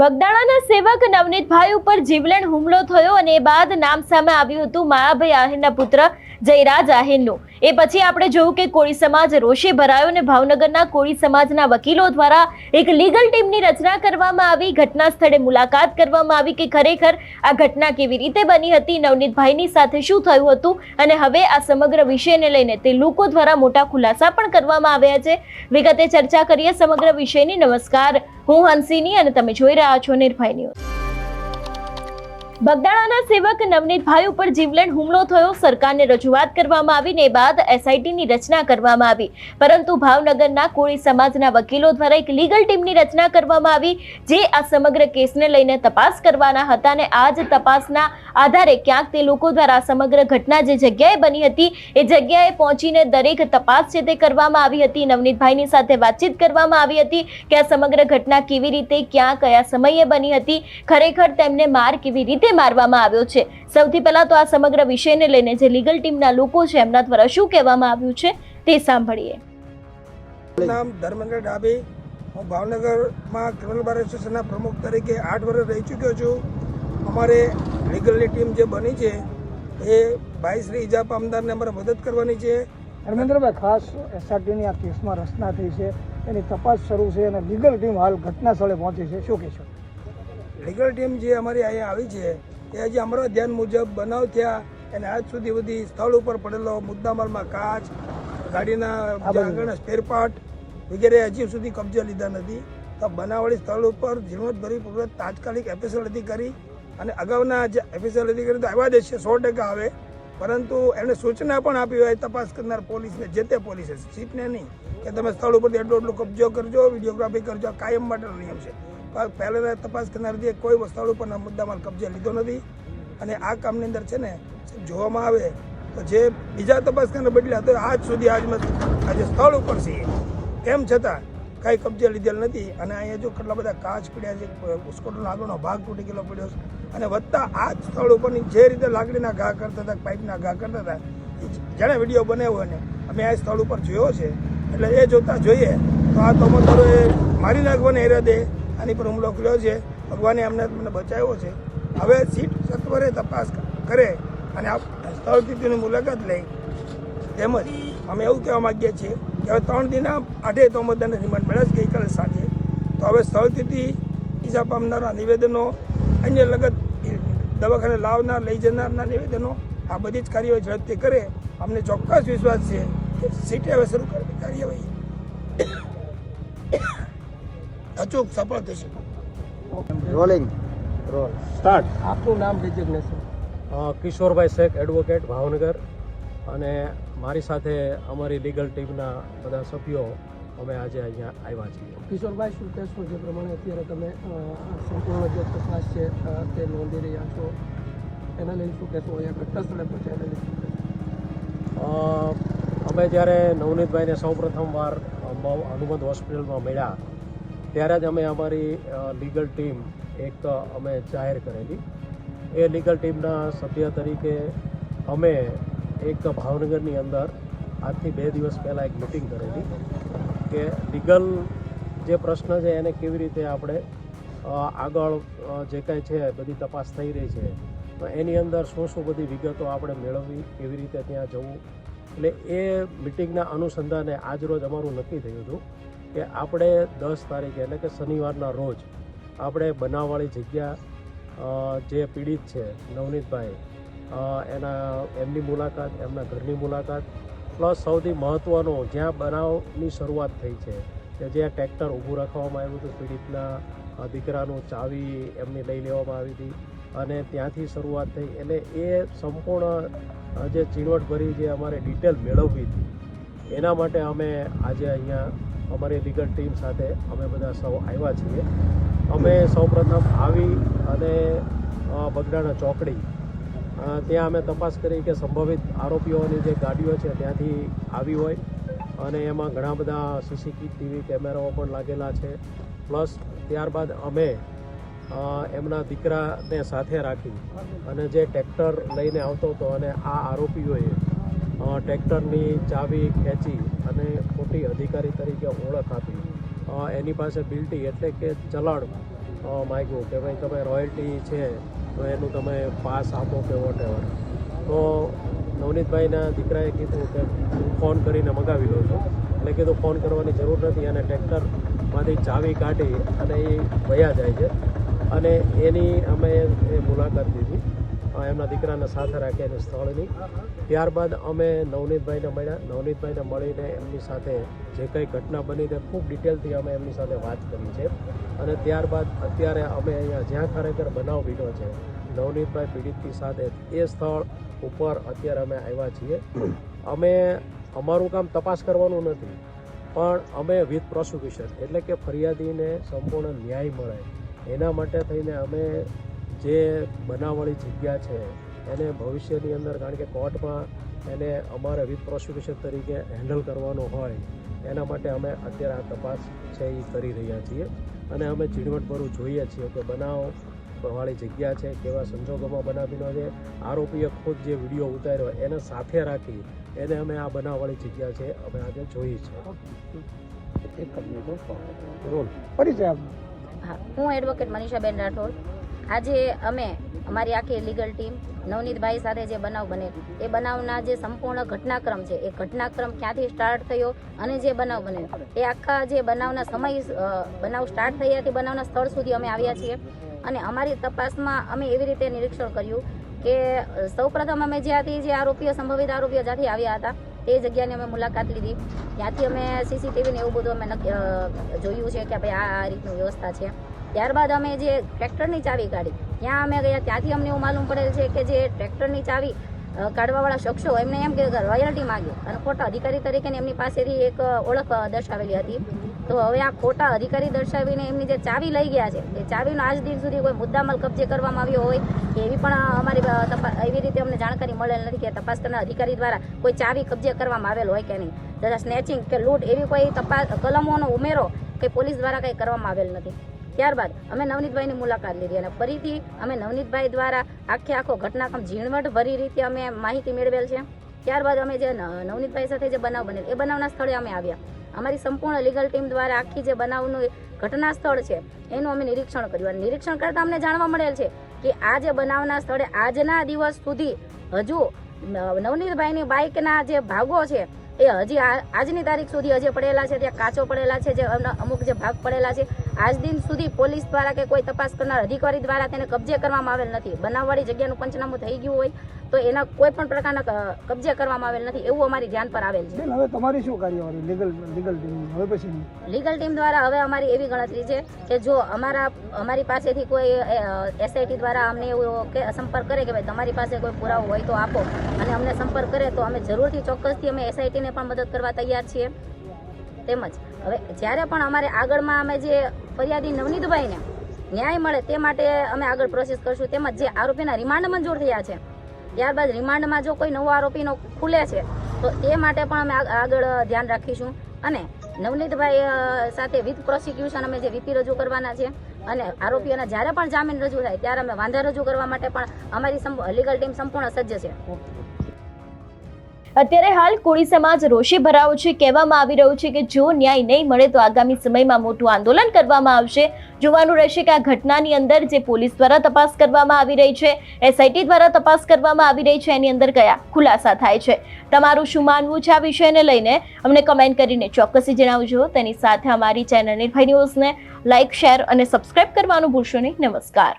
બગદાણાના સેવક નવનીતભાઈ ઉપર જીવલેણ હુમલો થયો અને એ બાદ નામ સામે આવ્યું હતું માયાભાઈ આહિરના પુત્ર જયરાજ આહિરનું. એ પછી આપણે જોયું કે કોળી સમાજ રોષે ભરાયો અને ભાવનગરના કોળી સમાજના વકીલો દ્વારા એક લીગલ ટીમની રચના કરવામાં આવી. ઘટના સ્થળે મુલાકાત કરવામાં આવી કે ખરેખર આ ઘટના કેવી રીતે બની હતી, નવનીતભાઈની સાથે શું થયું હતું અને હવે આ સમગ્ર વિષયને લઈને તે લોકો દ્વારા મોટા ખુલાસા પણ કરવામાં આવ્યા છે. વિગતે ચર્ચા કરીએ સમગ્ર વિષયની. નમસ્કાર. હું હંસિની અને તમે જોઈ રહ્યા છો નિર્ભય ન્યૂઝ. બગદાણાના સેવક નવનીતભાઈ ઉપર જીવલેણ હુમલો થયો. સરકારને રજૂઆત કરવામાં આવી ને બાદ એસઆઈટીની રચના કરવામાં આવી. પરંતુ ભાવનગરના કોળી સમાજના વકીલો દ્વારા એક લીગલ ટીમની રચના કરવામાં આવી, જે આ સમગ્ર કેસને લઈને તપાસ કરવાના હતા અને આ જ તપાસના આધારે ક્યાંક તે લોકો દ્વારા સમગ્ર ઘટના જે જગ્યાએ બની હતી, એ જગ્યાએ પહોંચીને દરેક તપાસ છે તે કરવામાં આવી હતી. નવનીતભાઈની સાથે વાતચીત કરવામાં આવી હતી કે આ સમગ્ર ઘટના કેવી રીતે, ક્યાં, કયા સમયે બની હતી. ખરેખર તેમને માર કેવી રીતે મારવામાં આવ્યો છે. સૌથી પહેલા તો આ સમગ્ર વિષયને લઈને જે લીગલ ટીમના લોકો છે એમના દ્વારા શું કહેવામાં આવ્યું છે તે સાંભળીએ. નામ ધર્મેન્દ્ર ડાબી હું ભાવનગરમાં ક્રિમિનલ બાર એસોસિએશનના પ્રમુખ તરીકે આઠ વર્ષ રહી ચૂક્યો છું. અમારે લીગલની ટીમ જે બની છે એ ભાઈ શ્રી ઇજા પામદારને અમારે મદદ કરવાની છે. ધર્મેન્દ્રભાઈ ખાસ એસઆરટીની આ કેસમાં રચના થઈ છે. એની તપાસ શરૂ છે અને લીગલ ટીમ હાલ ઘટના સ્થળે પહોંચી છે. શું કહેશો? લીગલ ટીમ જે અમારી અહીંયા આવી છે એ હજી અમારા ધ્યાન મુજબ બનાવ થયા અને આજ સુધી બધી સ્થળ ઉપર પડેલો મુદ્દામાલમાં કાચ ગાડીના આગળના સ્પેરપાર્ટ વગેરે હજી સુધી કબજે લીધા નથી. તો બનાવવાળી સ્થળ ઉપર ઝીણવટભરી તાત્કાલિક એફએસએલ અધિકારી અને અગાઉના જે એફએસએલ અધિકારી તો આવ્યા જ છે સો ટકા આવે પરંતુ એમણે સૂચના પણ આપી હોય તપાસ કરનાર પોલીસને જે તે પોલીસે સીટને નહીં કે તમે સ્થળ ઉપરથી એટલો એટલો કબજો કરજો વિડીયોગ્રાફી કરજો કાયમ માટેનો નિયમ છે. પહેલાના તપાસ કરનાર જે કોઈ સ્થળ ઉપરના મુદ્દામાં કબજે લીધો નથી અને આ કામની અંદર છે ને જોવામાં આવે, તો જે બીજા તપાસ કરનાર બદલ્યા તો આજ સુધી આજમાં આજે સ્થળ ઉપર છીએ તેમ છતાં કાંઈ કબજે લીધેલ નથી અને અહીંયા જો કેટલા બધા કાચ પડ્યા છે સ્કૂટરનો આગળનો ભાગ તૂટી ગયેલો પડ્યો છે અને વધતા આ જ સ્થળ ઉપરની જે રીતે લાકડીના ઘા કરતા હતા, પાઇપના ઘા કરતા હતા જેણે વીડિયો બનાવ્યો ને, અમે આ સ્થળ ઉપર જોયો છે, એટલે એ જોતા જોઈએ, તો આ તમોદરોએ મારી નાખવાને ઈરાદે આની પર હુમલો કર્યો છે. ભગવાને અમને મને બચાવ્યો છે. હવે સીટ સત્વરે તપાસ કરે અને આ સ્થળ મુલાકાત લઈ તેમજ અમે એવું કહેવા માગીએ છીએ કે હવે ત્રણ દિનના આઠે તોમદારને રિમાન્ડ મળ્યા છે ગઈકાલે સાંજે. તો હવે સ્થળથી ઈજા પામનારના નિવેદનો, અન્ય લગત દવાખાને લાવનાર, લઈ જનારના નિવેદનો, આ બધી જ કાર્યવાહી ઝડપથી કરે. અમને ચોક્કસ વિશ્વાસ છે કે સીટે હવે શરૂ કરેલી કાર્યવાહી. અચૂક સફળ થશે. રોલિંગ રોલ સ્ટાર્ટ આપનું નામ ડિઝિગ્નેશન કિશોરભાઈ શેખ એડવોકેટ ભાવનગર. અને મારી સાથે અમારી લીગલ ટીમના બધા સભ્યો અમે આજે અહીંયા આવ્યા છીએ. કિશોરભાઈ શું કહેશો? જે પ્રમાણે અત્યારે તમે સંપૂર્ણ જે તપાસ છે તે નોંધી રહ્યા છો. એના લઈને શું કહેશો? અહીંયા ઘટનાસ્થળે પહોંચ્યા એને લઈને? અમે જ્યારે નવનીતભાઈને સૌપ્રથમ વાર અનુબંધ હોસ્પિટલમાં મળ્યા ત્યારે જ અમે અમારી લીગલ ટીમ એક અમે જાહેર કરેલી. એ લીગલ ટીમના સભ્ય તરીકે અમે એક ભાવનગરની અંદર આજથી બે દિવસ પહેલાં એક મિટિંગ કરેલી કે લીગલ જે પ્રશ્ન છે એને કેવી રીતે આપણે આગળ જે કાંઈ છે, બધી તપાસ થઈ રહી છે, તો એની અંદર શું શું બધી વિગતો આપણે મેળવવી, કેવી રીતે ત્યાં જવું. એટલે એ મિટિંગના અનુસંધાને આજરોજ અમારું નક્કી થયું હતું કે આપણે દસ તારીખે એટલે કે શનિવારના રોજ આપણે બનાવવાળી જગ્યા જે પીડિત છે નવનીતભાઈ એના, એમની મુલાકાત, એમના ઘરની મુલાકાત, પ્લસ સૌથી મહત્ત્વનો જ્યાં બનાવની શરૂઆત થઈ છે કે જ્યાં ટ્રેક્ટર ઊભું રાખવામાં આવ્યું હતું, પીડિતના દીકરાનું ચાવી એમની લઈ લેવામાં આવી હતી અને ત્યાંથી શરૂઆત થઈ એટલે એ સંપૂર્ણ જે ચીણવટભરી જે અમારે ડિટેલ મેળવવી હતી, એના માટે અમે આજે અહીંયા અમારી લીગલ ટીમ સાથે અમે બધા સૌ આવ્યા છીએ. અમે સૌપ્રથમ આવી અને બગડાણા ચોકડી ત્યાં અમે તપાસ કરી કે સંભવિત આરોપીઓની જે ગાડીઓ છે ત્યાંથી આવી હોય અને એમાં ઘણા બધા સીસીટીવી ટીવી કેમેરાઓ પણ લાગેલા છે. પ્લસ ત્યારબાદ અમે એમના દીકરાને સાથે રાખી અને જે ટ્રેક્ટર લઈને આવતો હતો અને આ આરોપીઓએ ટ્રેક્ટરની ચાવી ખેંચી અને ખોટી અધિકારી તરીકે ઓળખ આપી. એની પાસે બિલ્ટી એટલે કે ચલણ માગ્યું કે ભાઈ તમે રોયલ્ટી છે, તો એનું તમે પાસ આપો કે વોટ તો નવનીતભાઈના દીકરાએ કીધું કે હું ફોન કરીને મગાવી લઉં છું. એટલે કીધું ફોન કરવાની જરૂર નથી અને ટ્રેક્ટરમાંથી ચાવી કાઢી અને એ વયા જાય છે. અને એની અમે એ મુલાકાત લીધી. એમના દીકરાને સાથે રાખી એને સ્થળની. ત્યારબાદ અમે નવનીતભાઈને મળ્યા. નવનીતભાઈને મળીને એમની સાથે જે કંઈ ઘટના બની તે ખૂબ ડિટેલથી અમે એમની સાથે વાત કરી છે. અને ત્યારબાદ અત્યારે અમે અહીંયા જ્યાં ખરેખર બનાવ બન્યો છે, નવનીતભાઈ પીડિતની સાથે એ સ્થળ ઉપર અત્યારે અમે આવ્યા છીએ. અમે અમારું કામ તપાસ કરવાનું નથી, પણ અમે વિથ પ્રોસિક્યુશન એટલે કે ફરિયાદીને સંપૂર્ણ ન્યાય મળે. એના માટે થઈને અમે જે બનાવવાળી જગ્યા છે એને ભવિષ્યની અંદર કારણ કે કોર્ટમાં એને અમારે વિથ પ્રોસિક્યુશન તરીકે હેન્ડલ કરવાનો હોય એના માટે અમે અત્યારે આ તપાસ છે એ કરી રહ્યા છીએ. અને અમે ઝીણવટભરું જોઈએ છીએ કે બનાવ વાળી જગ્યા છે કેવા સંજોગોમાં બનાવીનો છે આરોપીએ ખુદ જે વીડિયો ઉતાર્યો એને સાથે રાખી એને અમે આ બનાવવાળી જગ્યા છે અમે આજે જોઈ છે પરિચય હું. એડવોકેટ મનીષાબેન રાઠોડ. આજે અમે, અમારી આખી લીગલ ટીમ નવનીતભાઈ સાથે જે બનાવ બને, એ બનાવના જે સંપૂર્ણ ઘટનાક્રમ છે, એ ઘટનાક્રમ ક્યાંથી સ્ટાર્ટ થયો અને જે બનાવ બન્યો એ આખા જે બનાવના સમય બનાવ સ્ટાર્ટ થયાથી બનાવના સ્થળ સુધી અમે આવ્યા છીએ. અને અમારી તપાસમાં અમે એવી રીતે નિરીક્ષણ કર્યું કે, સૌપ્રથમ અમે જ્યાંથી જે આરોપીઓ, સંભવિત આરોપીઓ જ્યાંથી આવ્યા હતા, તે જગ્યાની અમે મુલાકાત લીધી. ત્યાંથી અમે સીસીટીવીને એવું બધું અમે જોયું છે કે ભાઈ આ રીતનું વ્યવસ્થા છે. ત્યારબાદ અમે જે ટ્રેક્ટરની ચાવી કાઢી, ત્યાં અમે ગયા, ત્યાંથી અમને એવું માલુમ પડેલ છે કે જે ટ્રેક્ટરની ચાવી કાઢવાવાળા શખ્સો એમને એમ કે રોયલ્ટી માગી અને ખોટા અધિકારી તરીકે એમની પાસેથી એક ઓળખ દર્શાવેલી હતી. તો હવે આ ખોટા અધિકારી દર્શાવીને એમની જે ચાવી લઈ ગયા છે, એ ચાવીનો આજ દિન સુધી કોઈ મુદ્દામાલ કબજે કરવામાં આવ્યો હોય કે એવી પણ અમારી એવી રીતે અમને જાણકારી મળેલ નથી કે તપાસ કરનાર અધિકારી દ્વારા કોઈ ચાવી કબજે કરવામાં આવેલ હોય કે નહીં. તથા સ્નેચિંગ કે લૂંટ એવી કોઈ તપાસ, કલમોનો ઉમેરો કે પોલીસ દ્વારા કંઈ કરવામાં આવેલ નથી. ત્યારબાદ અમે નવનીતભાઈની મુલાકાત લીધી અને ફરીથી અમે નવનીતભાઈ દ્વારા આખે આખો ઘટનાક્રમ ઝીણવટ ભરી રીતે અમે માહિતી મેળવેલ છે. ત્યારબાદ અમે જે નવનીતભાઈ સાથે જે બનાવ બનેલ, એ બનાવના સ્થળે અમે આવ્યા. અમારી સંપૂર્ણ લીગલ ટીમ દ્વારા આખી જે બનાવનું ઘટના સ્થળ છે, એનું અમે નિરીક્ષણ કર્યું. અને નિરીક્ષણ કરતાં અમને જાણવા મળેલ છે કે આ જે બનાવના સ્થળે આજના દિવસ સુધી હજુ નવનીતભાઈની બાઇકના જે ભાગો છે, એ હજી આજની તારીખ સુધી હજી પડેલા છે. ત્યાં કાચો પડેલા છે, જે અમુક જે ભાગ પડેલા છે આજ દિન સુધી પોલીસ દ્વારા કે કોઈ તપાસ કરનાર અધિકારી દ્વારા તેને કબજે કરવામાં આવેલ નથી. બનાવવાળી જગ્યાનું પંચનામું થઈ ગયું હોય તો એના કોઈ પણ પ્રકારના કબજે કરવામાં આવેલ નથી એવું અમારી ધ્યાન પર આવેલ છે. હવે તમારી શું કાર્યવાહી? લીગલ લીગલ ટીમ હવે પછી લીગલ ટીમ દ્વારા હવે અમારી એવી ગણતરી છે કે જો અમારા અમારી પાસેથી કોઈ એસઆઈટી દ્વારા અમને એવું કે સંપર્ક કરે કે ભાઈ તમારી પાસે કોઈ પુરાવો હોય તો આપો અને અમને સંપર્ક કરે તો અમે જરૂરથી ચોક્કસથી અમે એસઆઈટીને પણ મદદ કરવા તૈયાર છીએ. તેમજ હવે જ્યારે પણ અમારે આગળમાં અમે જે ફરિયાદી નવનીતભાઈને ન્યાય મળે તે માટે અમે આગળ પ્રોસેસ કરશું તેમજ જે આરોપીના રિમાન્ડ મંજૂર થયા છે, ત્યારબાદ રિમાન્ડમાં જો કોઈ નવો આરોપીનો ખુલે છે, તો તે માટે પણ અમે આગ- આગળ ધ્યાન રાખીશું. અને નવનીતભાઈ સાથે વિથ પ્રોસિક્યુશન અમે જે વીપી રજૂ કરવાના છે અને આરોપીઓના જ્યારે પણ જામીન રજૂ થાય, ત્યારે અમે વાંધા રજૂ કરવા માટે પણ અમારી લીગલ ટીમ સંપૂર્ણ સજ્જ છે. અત્યારે હાલ કોળી સમાજ રોષે ભરાવો છે, કહેવામાં આવી રહ્યું છે કે જો ન્યાય નહીં મળે તો આગામી સમયમાં મોટું આંદોલન કરવામાં આવશે. જોવાનું રહેશે કે આ ઘટનાની અંદર જે પોલીસ દ્વારા તપાસ કરવામાં આવી રહી છે એસઆઈટી દ્વારા તપાસ કરવામાં આવી રહી છે, એની અંદર કયા ખુલાસા થાય છે? તમારું શું માનવું છે આ વિષયને લઈને? અમને કમેન્ટ કરીને ચોક્કસી જણાવજો. તેની સાથે અમારી ચેનલ નિર્ભય ન્યૂઝને લાઇક શેર અને સબસ્ક્રાઇબ કરવાનું ભૂલશો નહીં. નમસ્કાર.